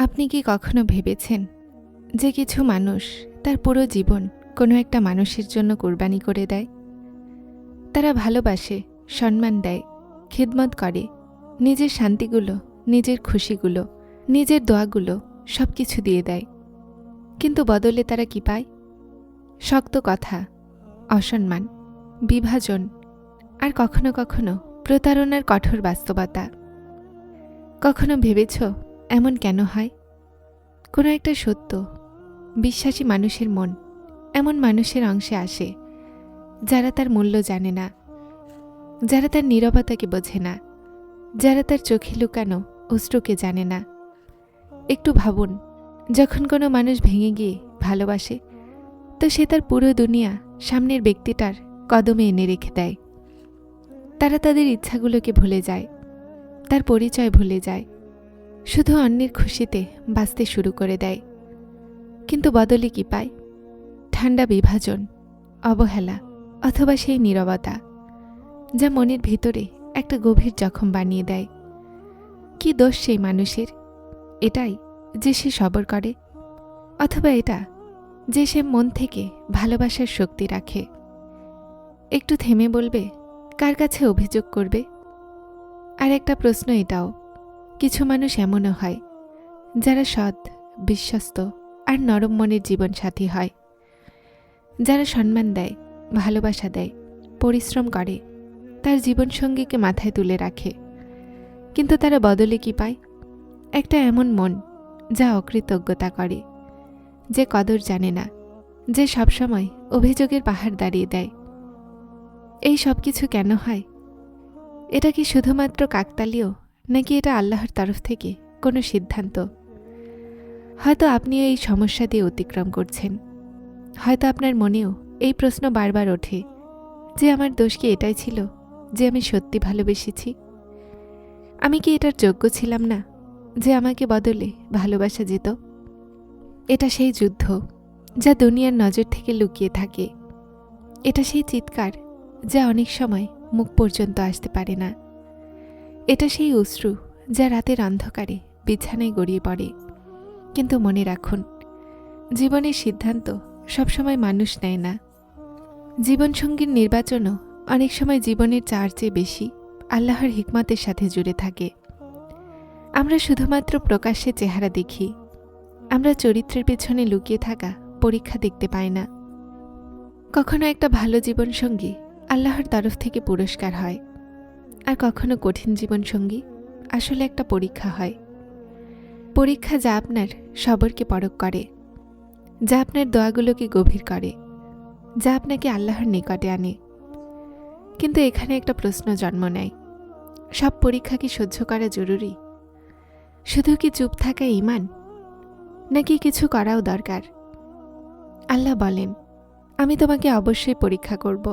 আপনি কি কখনো ভেবেছেন যে কিছু মানুষ তার পুরো জীবন কোনো একটা মানুষের জন্য কোরবানি করে দেয়? তারা ভালোবাসে, সম্মান দেয়, খিদমত করে, নিজের শান্তিগুলো, নিজের খুশিগুলো, নিজের দোয়াগুলো সব কিছু দিয়ে দেয়। কিন্তু বদলে তারা কি পায়? শক্ত কথা, অসম্মান, বিভাজন আর কখনো কখনো প্রতারণার কঠোর বাস্তবতা। কখনো ভেবেছ এমন কেন হয়? কোনো একটা সত্য, বিশ্বাসী মানুষের মন এমন মানুষের অংশে আসে, যারা তার মূল্য জানে না, যারা তার নীরবতাকে বোঝে না, যারা তার চোখে লুকানো অশ্রুকে জানে না। একটু ভাবুন, যখন কোনো মানুষ ভেঙে গিয়ে ভালোবাসে, তো সে তার পুরো দুনিয়া সামনের ব্যক্তিটার কদমে এনে রেখে দেয়। তারা তাদের ইচ্ছাগুলোকে ভুলে যায়, তার পরিচয় ভুলে যায় শুধু অন্যের খুশিতে বাঁচতে শুরু করে দেয়। কিন্তু বদলে কি পায়? ঠান্ডা বিভাজন, অবহেলা অথবা সেই নীরবতা যা মনের ভিতরে একটা গভীর জখম বানিয়ে দেয়। কি দোষ সেই মানুষের? এটাই যে সে সবর করে অথবা এটা যে সে মন থেকে ভালোবাসার শক্তি রাখে। একটু থেমে বলবে, কার কাছে অভিযোগ করবে? আর একটা প্রশ্ন এটাও কিছু মানুষ এমনও হয়, যারা সৎ, বিশ্বস্ত আর নরম মনের জীবনসাথী হয়। যারা সম্মান দেয়, ভালোবাসা দেয়, পরিশ্রম করে, তার জীবনসঙ্গীকে মাথায় তুলে রাখে। কিন্তু তারা বদলে কি পায়? একটা এমন মন যা অকৃতজ্ঞতা করে, যে কদর জানে না, যে সবসময় অভিযোগের পাহাড় দাঁড়িয়ে দেয়। এই সব কিছু কেন হয়? এটা কি শুধুমাত্র কাকতালীয় নাকি এটা আল্লাহর তরফ থেকে কোনো সিদ্ধান্ত? হয়তো আপনিও এই সমস্যা দিয়ে অতিক্রম করছেন। হয়তো আপনার মনেও এই প্রশ্ন বারবার ওঠে যে আমার দোষ কি এটাই ছিল যে আমি সত্যি ভালোবেসেছি? আমি কি এটার যোগ্য ছিলাম না যে আমাকে বদলে ভালোবাসা যেত? এটা সেই যুদ্ধ যা দুনিয়ার নজর থেকে লুকিয়ে থাকে। এটা সেই চিৎকার যা অনেক সময় মুখ পর্যন্ত আসতে পারে না। এটা সেই অশ্রু যা রাতের অন্ধকারে বিছানায় গড়িয়ে পড়ে। কিন্তু মনে রাখুন, জীবনের সিদ্ধান্ত সবসময় মানুষ নেয় না। জীবনসঙ্গীর নির্বাচনও অনেক সময় জীবনের চার চেয়ে বেশি আল্লাহর হিকমতের সাথে জুড়ে থাকে। আমরা শুধুমাত্র প্রকাশ্যে চেহারা দেখি। আমরা চরিত্রের পেছনে লুকিয়ে থাকা পরীক্ষা দেখতে পাই না। কখনো একটা ভালো জীবনসঙ্গী আল্লাহর তরফ থেকে পুরস্কার হয়। আর কখনো কঠিন জীবনসঙ্গী আসলে একটা পরীক্ষা হয়। পরীক্ষা যা আপনার সবরকে পরক করে, যা আপনার দোয়াগুলোকে গভীর করে, যা আপনাকে আল্লাহর নিকটে আনে। কিন্তু এখানে একটা প্রশ্ন জন্ম নেয়, সব পরীক্ষা কি সহ্য করা জরুরি? শুধু কি চুপ থাকা ইমান নাকি কিছু করাও দরকার? আল্লাহ বলেন, আমি তোমাকে অবশ্যই পরীক্ষা করব।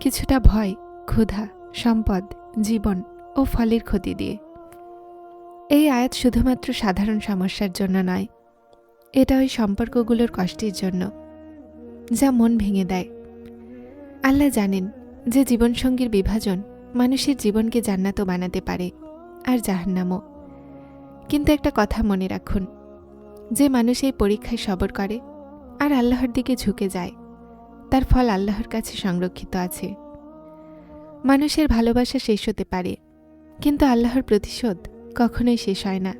কিছুটা ভয়, ক্ষুধা, সম্পদ জীবন ও ফলের ক্ষতি দিয়ে। এই আয়াত শুধুমাত্র সাধারণ সমস্যার জন্য নয়, এটা ওই সম্পর্কগুলোর কষ্টের জন্য, যা মন ভেঙে দেয়। আল্লাহ জানেন যে জীবনসঙ্গীর বিভাজন মানুষের জীবনকে জান্নাতও বানাতে পারে, আর জাহান্নামও। কিন্তু একটা কথা মনে রাখুন, যে মানুষ এই পরীক্ষায় সবর করে আর আল্লাহর দিকে ঝুঁকে যায়, তার ফল আল্লাহর কাছে সংরক্ষিত আছে। মানুষের ভালোবাসা শেষ হতে পারে, কিন্তু আল্লাহর প্রতিশোধ কখনোই শেষ হয় না।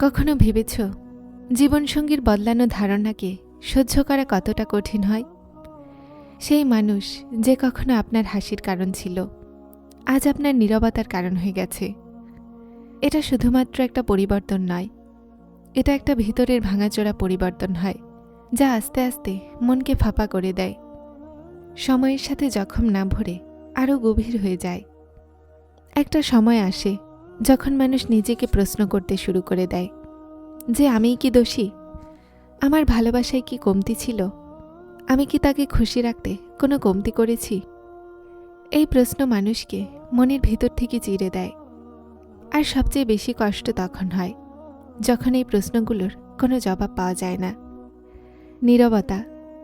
কখনো ভেবেছ, জীবনসঙ্গীর বদলানো ধারণাকে সহ্য করা কতটা কঠিন হয়? সেই মানুষ যে কখনো আপনার হাসির কারণ ছিল, আজ আপনার নীরবতার কারণ হয়ে গেছে। এটা শুধুমাত্র একটা পরিবর্তন নয়, এটা একটা ভিতরের ভাঙাচোরা পরিবর্তন হয়, যা আস্তে আস্তে মনকে ফাঁপা করে দেয়। সময়ের সাথে জখম না ভরে আরও গভীর হয়ে যায়। একটা সময় আসে যখন মানুষ নিজেকে প্রশ্ন করতে শুরু করে দেয়, যে আমিই কি দোষী? আমার ভালোবাসায় কি কমতি ছিল? আমি কি তাকে খুশি রাখতে কোনো কমতি করেছি? এই প্রশ্ন মানুষকে মনের ভিতর থেকে চিরে দেয়। আর সবচেয়ে বেশি কষ্ট তখন হয়, যখন এই প্রশ্নগুলোর কোনো জবাব পাওয়া যায় না। নীরবতা,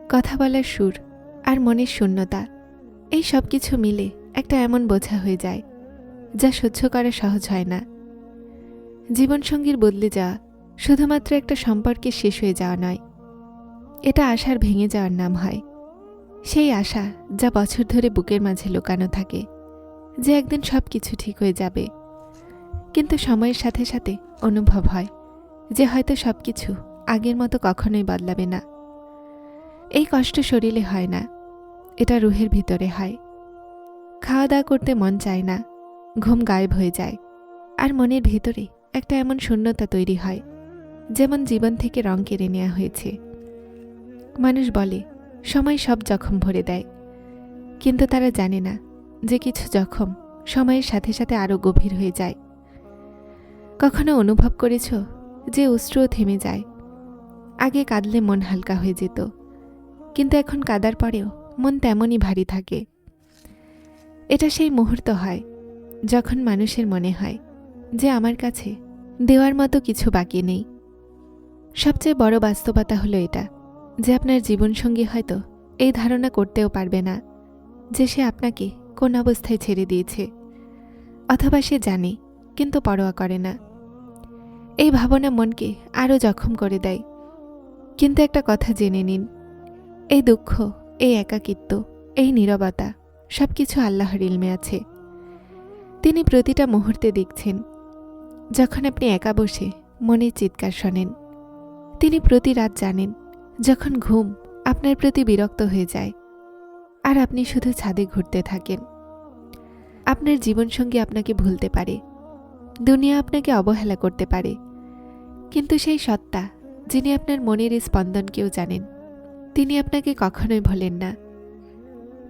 কথা বলার সুর আর মনের শূন্যতা এই সব কিছু মিলে একটা এমন বোঝা হয়ে যায়, যা সহ্য করা সহজ হয় না। জীবনসঙ্গীর বদলে যাওয়া শুধুমাত্র একটা সম্পর্কে শেষ হয়ে যাওয়া নয়, এটা আশার ভেঙে যাওয়ার নাম হয়। সেই আশা যা বছর ধরে বুকের মাঝে লুকানো থাকে, যে একদিন সব কিছু ঠিক হয়ে যাবে। কিন্তু সময়ের সাথে সাথে অনুভব হয় যে হয়তো সব কিছু আগের মতো কখনোই বদলাবে না। এই কষ্ট শরীরে হয় না। এটা রুহের ভিতরে হয়। খাওয়া দাওয়া করতে মন চায় না। ঘুম গায়েব হয়ে যায়। আর মনের ভিতরে একটা এমন শূন্যতা তৈরি হয়, যেমন জীবন থেকে রং কেড়ে নেওয়া হয়েছে। মানুষ বলে, সময় সব জখম ভরে দেয়। কিন্তু তারা জানে না যে কিছু জখম সময়ের সাথে সাথে আরও গভীর হয়ে যায়। কখনো অনুভব করেছ যে অশ্রুও থেমে যায়? আগে কাঁদলে মন হালকা হয়ে যেত। কিন্তু এখন কাদার পরেও মন তেমনই ভারী থাকে। এটা সেই মুহূর্ত হয়, যখন মানুষের মনে হয় যে আমার কাছে দেওয়ার মতো কিছু বাকি নেই। সবচেয়ে বড় বাস্তবতা হলো এটা, যে আপনার জীবনসঙ্গী হয়তো এই ধারণা করতেও পারবে না যে সে আপনাকে কোন অবস্থায় ছেড়ে দিয়েছে, অথবা সে জানে কিন্তু পরোয়া করে না। এই ভাবনা মনকে আরও জখম করে দেয়। কিন্তু একটা কথা জেনে নিন, এই দুঃখ এই একাকিত্ব, এই নীরবতা সব কিছু আল্লাহর ইলমে আছে। তিনি প্রতিটা মুহূর্তে দেখছেন। যখন আপনি একা বসে মনের চিৎকার শোনেন, তিনি প্রতি রাত জানেন, যখন ঘুম আপনার প্রতি বিরক্ত হয়ে যায় আর আপনি শুধু ছাদে ঘুরতে থাকেন। আপনার জীবনসঙ্গী আপনাকে ভুলতে পারে, দুনিয়া আপনাকে অবহেলা করতে পারে, কিন্তু সেই সত্তা যিনি আপনার মনের স্পন্দনকেও জানেন তিনি আপনাকে কখনোই ভোলেন না।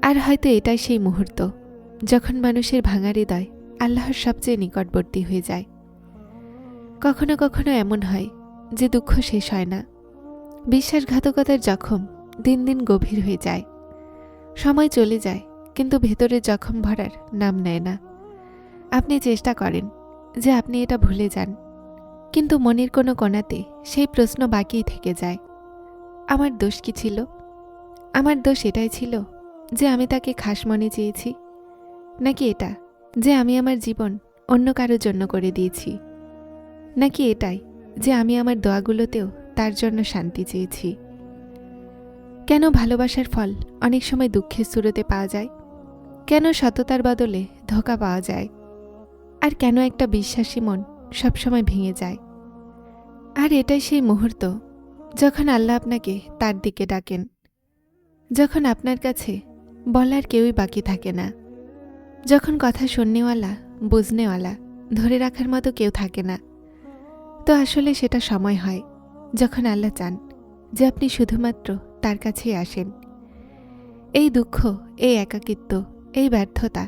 আর হয়তো এটাই সেই মুহূর্ত, যখন মানুষের ভাঙা হৃদয় আল্লাহর সবচেয়ে নিকটবর্তী হয়ে যায়। কখনো কখনো এমন হয় যে দুঃখ শেষ হয় না। বিশ্বাসঘাতকতার জখম দিন দিন গভীর হয়ে যায়। সময় চলে যায়, কিন্তু ভেতরে জখম ভরার নাম নেয় না। আপনি চেষ্টা করেন যে আপনি এটা ভুলে যান, কিন্তু মনের কোনো কোণাতে সেই প্রশ্ন বাকিই থেকে যায়। আমার দোষ কি ছিল? আমার দোষ এটাই ছিল যে আমি তাকে খাস মনে চেয়েছি, নাকি এটা যে আমি আমার জীবন অন্য কারোর জন্য করে দিয়েছি, নাকি এটাই যে আমি আমার দোয়াগুলোতেও তার জন্য শান্তি চেয়েছি? কেন ভালোবাসার ফল অনেক সময় দুঃখের সুরতে পাওয়া যায়? কেন সততার বদলে ধোকা পাওয়া যায়? আর কেন একটা বিশ্বাসী মন সবসময় ভেঙে যায়? আর এটাই সেই মুহূর্ত যখন আল্লাহ আপনাকে তার দিকে ডাকেন, যখন আপনার কাছে বলার কেউই বাকি থাকে না, যখন কথা শুননেওয়ালা, বুঝনেওয়ালা, ধরে রাখার মতো কেউ থাকে না, তো আসলে সেটা সময় হয় যখন আল্লাহ চান যে আপনি শুধুমাত্র তার কাছেই আসেন। এই দুঃখ, এই একাকিত্ব, এই ব্যর্থতা,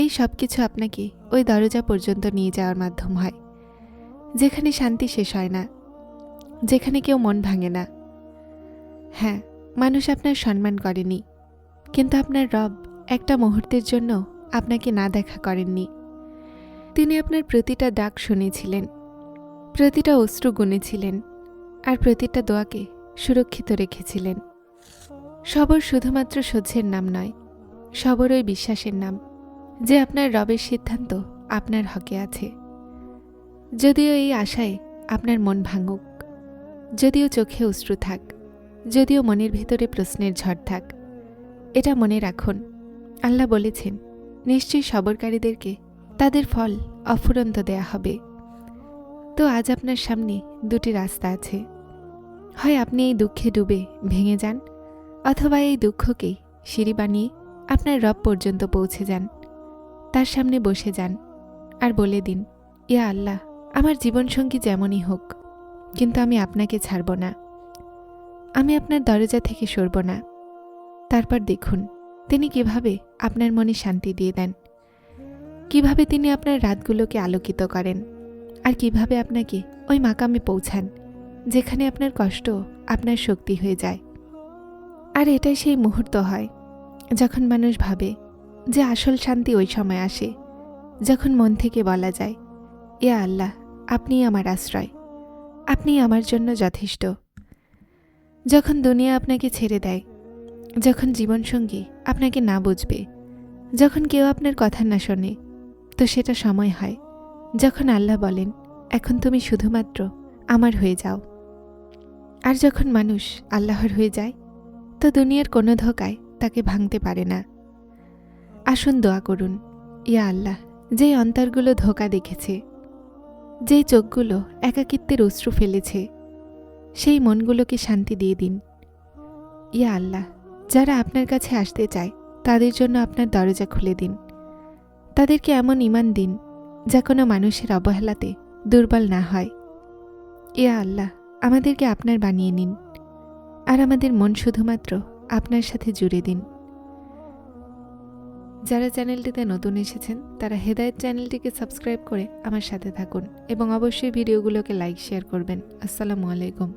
এই সব কিছু আপনাকে ওই দরজা পর্যন্ত নিয়ে যাওয়ার মাধ্যম হয়, যেখানে শান্তি শেষ হয় না। যেখানে কেউ মন ভাঙে না। হ্যাঁ মানুষ আপনার সম্মান করেনি, কিন্তু আপনার রব একটা মুহূর্তের জন্য আপনাকে না দেখা করেননি। তিনি আপনার প্রতিটা ডাক শুনেছিলেন, প্রতিটা অশ্রু গুনেছিলেন, আর প্রতিটা দোয়াকে সুরক্ষিত রেখেছিলেন। সবর শুধুমাত্র সহ্যের নাম নয় সবর ওই বিশ্বাসের নাম, যে আপনার রবের সিদ্ধান্ত আপনার হকে আছে। যদিও এই আশায় আপনার মন ভাঙুক। যদিও চোখে অশ্রু থাক, যদিও মনের ভিতরে প্রশ্নের ঝড় থাক, এটা মনে রাখুন, আল্লাহ বলেছেন, নিশ্চয়ই সবরকারীদেরকে তাদের ফল অফুরন্ত দেয়া হবে। তো আজ আপনার সামনে দুটি রাস্তা আছে। হয় আপনি এই দুঃখে ডুবে ভেঙে যান, অথবা এই দুঃখকে সিঁড়ি বানিয়ে আপনার রব পর্যন্ত পৌঁছে যান। তার সামনে বসে যান আর বলে দিন, ইয়া আল্লাহ, আমার জীবনসঙ্গী যেমনই হোক। কিন্তু আমি আপনাকে ছাড়ব না। আমি আপনার দরজা থেকে সরব না। তারপর দেখুন, তিনি কীভাবে আপনার মনে শান্তি দিয়ে দেন। কীভাবে তিনি আপনার রাতগুলোকে আলোকিত করেন। আর কীভাবে আপনাকে ওই মাকামে পৌঁছান, যেখানে আপনার কষ্ট, আপনার শক্তি হয়ে যায়। আর এটাই সেই মুহূর্ত হয়, যখন মানুষ ভাবে যে আসল শান্তি ওই সময় আসে, যখন মন থেকে বলা যায়, ইয়া আল্লাহ আপনি আমার আশ্রয়। আপনি আমার জন্য যথেষ্ট। যখন দুনিয়া আপনাকে ছেড়ে দেয়, যখন জীবনসঙ্গী আপনাকে না বুঝবে, যখন কেউ আপনার কথা না শোনে, তো সেটা সময় হয়। যখন আল্লাহ বলেন, এখন তুমি শুধুমাত্র আমার হয়ে যাও। আর যখন মানুষ আল্লাহর হয়ে যায়, তো দুনিয়ার কোনো ধোকায় তাকে ভাঙতে পারে না। আসুন দোয়া করুন, ইয়া আল্লাহ যেই অন্তরগুলো ধোকা দেখেছে যেই চোখগুলো একাকিত্বের অশ্রু ফেলেছে, সেই মনগুলোকে শান্তি দিয়ে দিন। ইয়া আল্লাহ, যারা আপনার কাছে আসতে চায়, তাদের জন্য আপনার দরজা খুলে দিন। তাদেরকে এমন ইমান দিন, যা কোনো মানুষের অবহেলাতে দুর্বল না হয়। ইয়া আল্লাহ, আমাদেরকে আপনার বানিয়ে নিন। আর আমাদের মন শুধুমাত্র আপনার সাথে জুড়ে দিন। যারা চ্যানেলটিতে নতুন এসেছেন, তারা হেদায়ত চ্যানেলটিকে সাবস্ক্রাইব করে আমার সাথে থাকুন এবং অবশ্যই ভিডিওগুলোকে লাইক, শেয়ার করবেন। আসসালামু আলাইকুম।